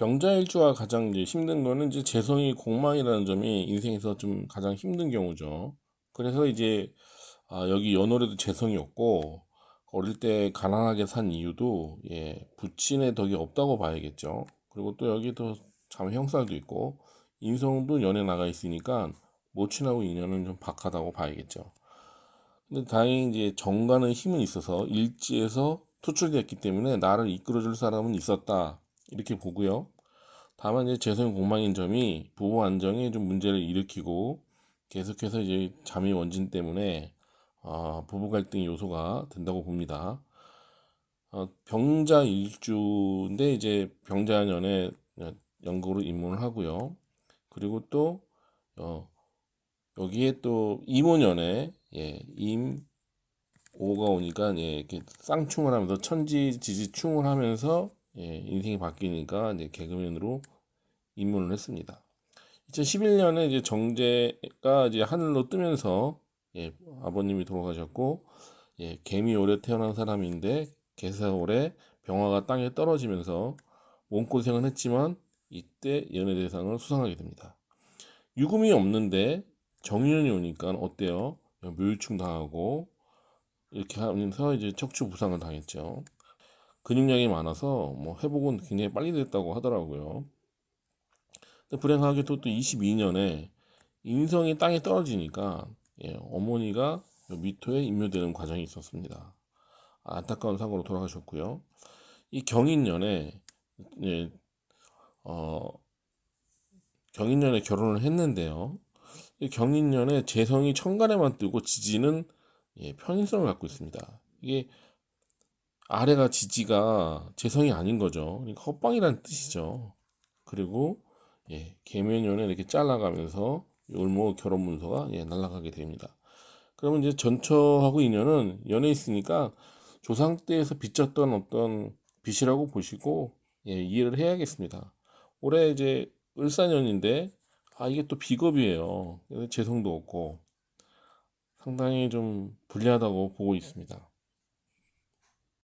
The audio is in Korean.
병자일주가 가장 이제 힘든 거는 이제 재성이 공망이라는 점이 인생에서 좀 가장 힘든 경우죠. 그래서 이제 아, 여기 연월에도 재성이 없고 어릴 때 가난하게 산 이유도 예, 부친의 덕이 없다고 봐야겠죠. 그리고 또 여기도 참 형살도 있고 인성도 연에 나가 있으니까 모친하고 인연은 좀 박하다고 봐야겠죠. 근데 다행히 이제 정가는 힘은 있어서 일지에서 투출됐기 때문에 나를 이끌어줄 사람은 있었다 이렇게 보고요. 다만 이제 재성이 공망인 점이 부부 안정에 좀 문제를 일으키고 계속해서 이제 잠이 원진 때문에 아, 부부 갈등 요소가 된다고 봅니다. 어, 병자 일주인데 이제 병자년에 연극으로 입문을 하고요. 그리고 또 어, 여기에 또 임오년에 예, 임 오가 오니까 예, 이렇게 쌍충을 하면서 천지 지지충을 하면서 예, 인생이 바뀌니까 이제 개그맨으로 입문을 했습니다. 2011년에 이제 정제가 이제 하늘로 뜨면서 예, 아버님이 돌아가셨고 예, 개미 오래 태어난 사람인데 개사오래 병화가 땅에 떨어지면서 몸고생은 했지만 이때 연예대상을 수상하게 됩니다. 유금이 없는데 정인이 오니까 어때요? 묘유충 당하고 이렇게 하면서 이제 척추 부상을 당했죠. 근육량이 많아서 뭐 회복은 굉장히 빨리 됐다고 하더라고요. 근데 불행하게도 또 22년에 인성이 땅에 떨어지니까 예, 어머니가 미토에 임묘되는 과정이 있었습니다. 안타까운 사고로 돌아가셨고요. 이 경인년에 예, 어, 경인년에 결혼을 했는데요. 이 경인년에 재성이 천간에만 뜨고 지지는 예, 편인성을 갖고 있습니다. 이게 아래가 지지가 재성이 아닌 거죠. 그러니까 헛방이라는 뜻이죠. 그리고 예, 계면연에 이렇게 잘라가면서 올모 결혼 문서가 예, 날아가게 됩니다. 그러면 이제 전처하고 인연은 연에 있으니까 조상 때에서 빚졌던 어떤 빚이라고 보시고 예, 이해를 해야겠습니다. 올해 이제 을사년인데 아 이게 또 비겁이에요. 재성도 없고 상당히 좀 불리하다고 보고 있습니다.